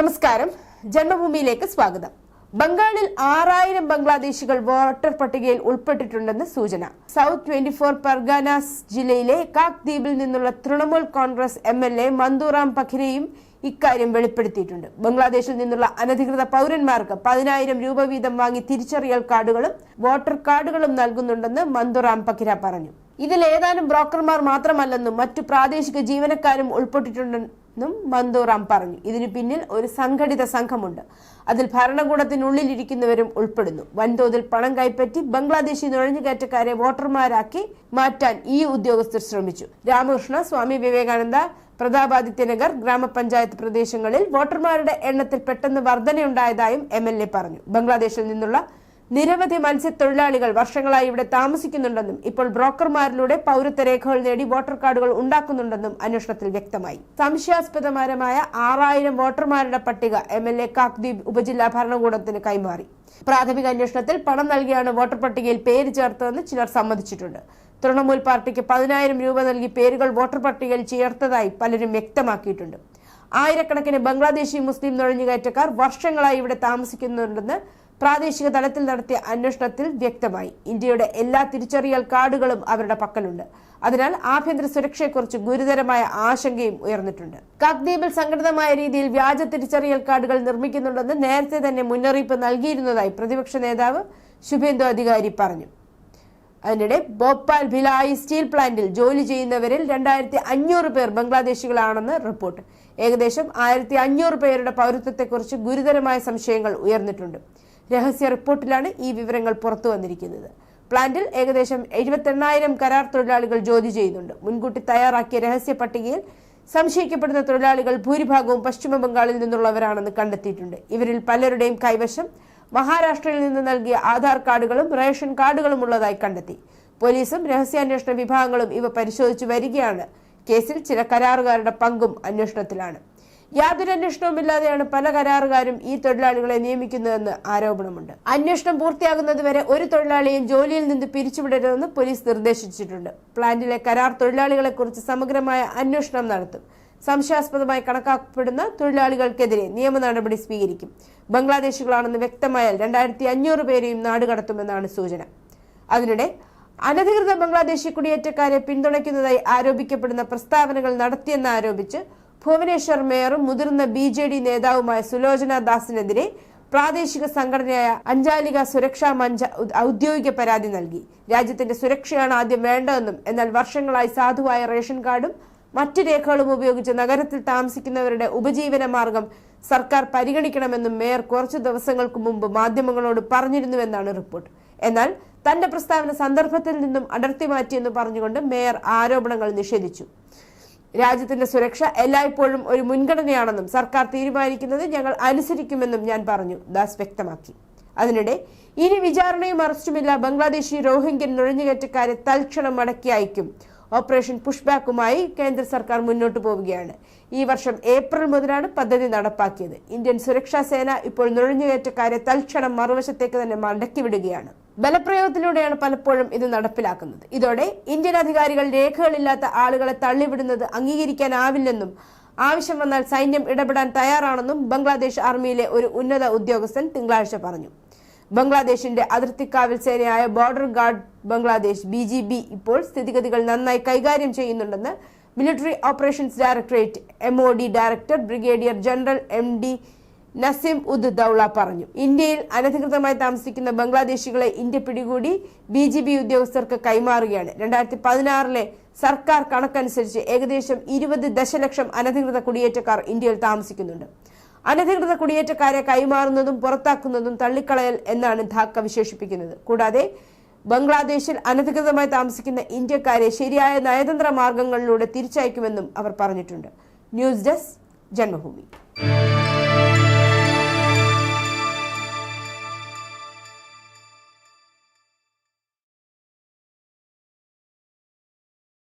നമസ്കാരം. ജന്മഭൂമിയിലേക്ക് സ്വാഗതം. ബംഗാളിൽ ആറായിരം ബംഗ്ലാദേശികൾ വോട്ടർ പട്ടികയിൽ ഉൾപ്പെട്ടിട്ടുണ്ടെന്ന് സൂചന. സൗത്ത് ട്വന്റി ഫോർ പർഗാനാസ് ജില്ലയിലെ കാക് ദ്വീപിൽ നിന്നുള്ള Trinamool Congress M L A Manturam Pakhira ഇക്കാര്യം വെളിപ്പെടുത്തിയിട്ടുണ്ട്. ബംഗ്ലാദേശിൽ നിന്നുള്ള അനധികൃത പൗരന്മാർക്ക് പതിനായിരം രൂപ വീതം വാങ്ങി തിരിച്ചറിയൽ കാർഡുകളും വോട്ടർ കാർഡുകളും നൽകുന്നുണ്ടെന്ന് മന്ദുറാം പഖിര പറഞ്ഞു. ഇതിൽ ഏതാനും ബ്രോക്കർമാർ മാത്രമല്ലെന്നും മറ്റു പ്രാദേശിക ജീവനക്കാരും ഉൾപ്പെട്ടിട്ടുണ്ടെന്നും മന്ദൂറാം പറഞ്ഞു. ഇതിനു പിന്നിൽ ഒരു സംഘടിത സംഘമുണ്ട്. അതിൽ ഭരണകൂടത്തിനുള്ളിലിരിക്കുന്നവരും ഉൾപ്പെടുന്നു. വൻതോതിൽ പണം കൈപ്പറ്റി ബംഗ്ലാദേശി നുഴഞ്ഞുകയറ്റക്കാരെ വോട്ടർമാരാക്കി മാറ്റാൻ ഈ ഉദ്യോഗസ്ഥർ ശ്രമിച്ചു. രാമകൃഷ്ണ സ്വാമി വിവേകാനന്ദ പ്രതാപാദിത്യനഗർ ഗ്രാമപഞ്ചായത്ത് പ്രദേശങ്ങളിൽ വോട്ടർമാരുടെ എണ്ണത്തിൽ പെട്ടെന്ന് വർധനയുണ്ടായതായും എം എൽ എ പറഞ്ഞു. ബംഗ്ലാദേശിൽ നിന്നുള്ള നിരവധി മത്സ്യത്തൊഴിലാളികൾ വർഷങ്ങളായി ഇവിടെ താമസിക്കുന്നുണ്ടെന്നും ഇപ്പോൾ ബ്രോക്കർമാരിലൂടെ പൗരത്വ രേഖകൾ നേടി വോട്ടർ കാർഡുകൾ ഉണ്ടാക്കുന്നുണ്ടെന്നും അന്വേഷണത്തിൽ വ്യക്തമായി. സംശയാസ്പദമായ ആറായിരം വോട്ടർമാരുടെ പട്ടിക എം എൽ എ കാക്ദ്വീപ് ഉപജില്ലാ ഭരണകൂടത്തിന് കൈമാറി. പ്രാഥമിക അന്വേഷണത്തിൽ പണം നൽകിയാണ് വോട്ടർ പട്ടികയിൽ പേര് ചേർത്തതെന്ന് ചിലർ സമ്മതിച്ചിട്ടുണ്ട്. തൃണമൂൽ പാർട്ടിക്ക് പതിനായിരം രൂപ നൽകി പേരുകൾ വോട്ടർ പട്ടികയിൽ ചേർത്തതായി പലരും വ്യക്തമാക്കിയിട്ടുണ്ട്. ആയിരക്കണക്കിന് ബംഗ്ലാദേശി മുസ്ലിം നുഴഞ്ഞുകയറ്റക്കാർ വർഷങ്ങളായി ഇവിടെ താമസിക്കുന്നുണ്ടെന്ന് പ്രാദേശിക തലത്തിൽ നടത്തിയ അന്വേഷണത്തിൽ വ്യക്തമായി ഇന്ത്യയുടെ എല്ലാ തിരിച്ചറിയൽ കാർഡുകളും അവരുടെ പക്കലുണ്ട്. അതിനാൽ ആഭ്യന്തര സുരക്ഷയെക്കുറിച്ച് ഗുരുതരമായ ആശങ്കയും ഉയർന്നിട്ടുണ്ട്. കക്ദീപിൽ സംഘടിതമായ രീതിയിൽ വ്യാജ തിരിച്ചറിയൽ കാർഡുകൾ നിർമ്മിക്കുന്നുണ്ടെന്ന് നേരത്തെ തന്നെ മുന്നറിയിപ്പ് നൽകിയിരുന്നതായി പ്രതിപക്ഷ നേതാവ് ശുഭേന്ദു അധികാരി പറഞ്ഞു. അതിനിടെ ഭോപ്പാൽ ഭിലായി സ്റ്റീൽ പ്ലാന്റിൽ ജോലി ചെയ്യുന്നവരിൽ രണ്ടായിരത്തി അഞ്ഞൂറ് പേർ ബംഗ്ലാദേശികളാണെന്ന് റിപ്പോർട്ട്. ഏകദേശം ആയിരത്തി അഞ്ഞൂറ് പേരുടെ പൗരത്വത്തെക്കുറിച്ച് ഗുരുതരമായ സംശയങ്ങൾ ഉയർന്നിട്ടുണ്ട്. രഹസ്യ റിപ്പോർട്ടിലാണ് ഈ വിവരങ്ങൾ പുറത്തു വന്നിരിക്കുന്നത്. പ്ലാന്റിൽ ഏകദേശം എഴുപത്തെണ്ണായിരം കരാർ തൊഴിലാളികൾ ജോലി ചെയ്യുന്നുണ്ട്. മുൻകൂട്ടി തയ്യാറാക്കിയ രഹസ്യ പട്ടികയിൽ സംശയിക്കപ്പെടുന്ന തൊഴിലാളികൾ ഭൂരിഭാഗവും പശ്ചിമ ബംഗാളിൽ നിന്നുള്ളവരാണെന്ന് കണ്ടെത്തിയിട്ടുണ്ട്. ഇവരിൽ പലരുടെയും കൈവശം മഹാരാഷ്ട്രയിൽ നിന്ന് നൽകിയ ആധാർ കാർഡുകളും റേഷൻ കാർഡുകളും ഉള്ളതായി കണ്ടെത്തി. പോലീസും രഹസ്യാന്വേഷണ വിഭാഗങ്ങളും ഇവ പരിശോധിച്ചു വരികയാണ്. കേസിൽ ചില കരാറുകാരുടെ പങ്കും അന്വേഷണത്തിലാണ്. യാതൊരു അന്വേഷണവുമില്ലാതെയാണ് പല കരാറുകാരും ഈ തൊഴിലാളികളെ നിയമിക്കുന്നതെന്ന് ആരോപണമുണ്ട്. അന്വേഷണം പൂർത്തിയാകുന്നതുവരെ ഒരു തൊഴിലാളിയും ജോലിയിൽ നിന്ന് പിരിച്ചുവിടരുതെന്ന് പോലീസ് നിർദ്ദേശിച്ചിട്ടുണ്ട്. പ്ലാന്റിലെ കരാർ തൊഴിലാളികളെ കുറിച്ച് സമഗ്രമായ അന്വേഷണം നടത്തും. സംശയാസ്പദമായി കണക്കാക്കപ്പെടുന്ന തൊഴിലാളികൾക്കെതിരെ നിയമ നടപടി സ്വീകരിക്കും. ബംഗ്ലാദേശികളാണെന്ന് വ്യക്തമായാൽ രണ്ടായിരത്തി അഞ്ഞൂറ് പേരെയും നാടുകടത്തുമെന്നാണ് സൂചന. അതിനിടെ അനധികൃത ബംഗ്ലാദേശി കുടിയേറ്റക്കാരെ പിന്തുണയ്ക്കുന്നതായി ആരോപിക്കപ്പെടുന്ന പ്രസ്താവനകൾ നടത്തിയെന്ന് ആരോപിച്ച് ഭുവനേശ്വർ മേയറും മുതിർന്ന ബി ജെ ഡി നേതാവുമായ സുലോചന ദാസിനെതിരെ പ്രാദേശിക സംഘടനയായ അഞ്ചാലിക സുരക്ഷാ മഞ്ച ഔദ്യോഗിക പരാതി നൽകി. രാജ്യത്തിന്റെ സുരക്ഷയാണ് ആദ്യം വേണ്ടതെന്നും എന്നാൽ വർഷങ്ങളായി സാധുവായ റേഷൻ കാർഡും മറ്റു രേഖകളും ഉപയോഗിച്ച് നഗരത്തിൽ താമസിക്കുന്നവരുടെ ഉപജീവന മാർഗം സർക്കാർ പരിഗണിക്കണമെന്നും മേയർ കുറച്ചു ദിവസങ്ങൾക്ക് മുമ്പ് മാധ്യമങ്ങളോട് പറഞ്ഞിരുന്നുവെന്നാണ് റിപ്പോർട്ട്. എന്നാൽ തന്റെ പ്രസ്താവന സന്ദർഭത്തിൽ നിന്നും അടർത്തി മാറ്റിയെന്ന് പറഞ്ഞുകൊണ്ട് മേയർ ആരോപണങ്ങൾ നിഷേധിച്ചു. രാജ്യത്തിന്റെ സുരക്ഷ എല്ലായ്പ്പോഴും ഒരു മുൻഗണനയാണെന്നും സർക്കാർ തീരുമാനിക്കുന്നത് ഞങ്ങൾ അനുസരിക്കുമെന്നും ഞാൻ പറഞ്ഞു. ദാസ് വ്യക്തമാക്കി. അതിനിടെ ഇനി വിചാരണയും അറസ്റ്റുമില്ല. ബംഗ്ലാദേശി റോഹിംഗ്യൻ നുഴഞ്ഞുകയറ്റക്കാരെ തൽക്ഷണം മടക്കി അയക്കും. ഓപ്പറേഷൻ പുഷ്ബാക്കുമായി കേന്ദ്ര സർക്കാർ മുന്നോട്ട് പോവുകയാണ്. ഈ വർഷം ഏപ്രിൽ മുതലാണ് പദ്ധതി നടപ്പാക്കിയത്. ഇന്ത്യൻ സുരക്ഷാ സേന ഇപ്പോൾ നുഴഞ്ഞുകയറ്റക്കാരെ തൽക്ഷണം മറുവശത്തേക്ക് തന്നെ മടക്കിവിടുകയാണ്. ബലപ്രയോഗത്തിലൂടെയാണ് പലപ്പോഴും ഇത് നടപ്പിലാക്കുന്നത്. ഇതോടെ ഇന്ത്യൻ അധികാരികൾ രേഖകളില്ലാത്ത ആളുകളെ തള്ളിവിടുന്നത് അംഗീകരിക്കാനാവില്ലെന്നും ആവശ്യം വന്നാൽ സൈന്യം ഇടപെടാൻ തയ്യാറാണെന്നും ബംഗ്ലാദേശ് ആർമിയിലെ ഒരു ഉന്നത ഉദ്യോഗസ്ഥൻ തിങ്കളാഴ്ച പറഞ്ഞു. ബംഗ്ലാദേശിന്റെ അതിർത്തിക്കാവൽ സേനയായ border guard Bangladesh B G B ഇപ്പോൾ സ്ഥിതിഗതികൾ നന്നായി കൈകാര്യം ചെയ്യുന്നുണ്ടെന്ന് military operations directorate M director brigadier general M Nasim Ud Daula പറഞ്ഞു. ഇന്ത്യയിൽ അനധികൃതമായി താമസിക്കുന്ന ബംഗ്ലാദേശികളെ ഇന്ത്യ പിടികൂടി ബി ജെ പി ഉദ്യോഗസ്ഥർക്ക് കൈമാറുകയാണ്. രണ്ടായിരത്തി പതിനാറിലെ സർക്കാർ കണക്കനുസരിച്ച് ഏകദേശം ഇരുപത് ദശലക്ഷം അനധികൃത കുടിയേറ്റക്കാർ ഇന്ത്യയിൽ താമസിക്കുന്നുണ്ട്. അനധികൃത കുടിയേറ്റക്കാരെ കൈമാറുന്നതും പുറത്താക്കുന്നതും തള്ളിക്കളയൽ എന്നാണ് ധാക്ക വിശേഷിപ്പിക്കുന്നത്. കൂടാതെ ബംഗ്ലാദേശിൽ അനധികൃതമായി താമസിക്കുന്ന ഇന്ത്യക്കാരെ ശരിയായ നയതന്ത്ര മാർഗങ്ങളിലൂടെ തിരിച്ചയക്കുമെന്നും അവർ പറഞ്ഞിട്ടുണ്ട്. News desk Janmabhumi.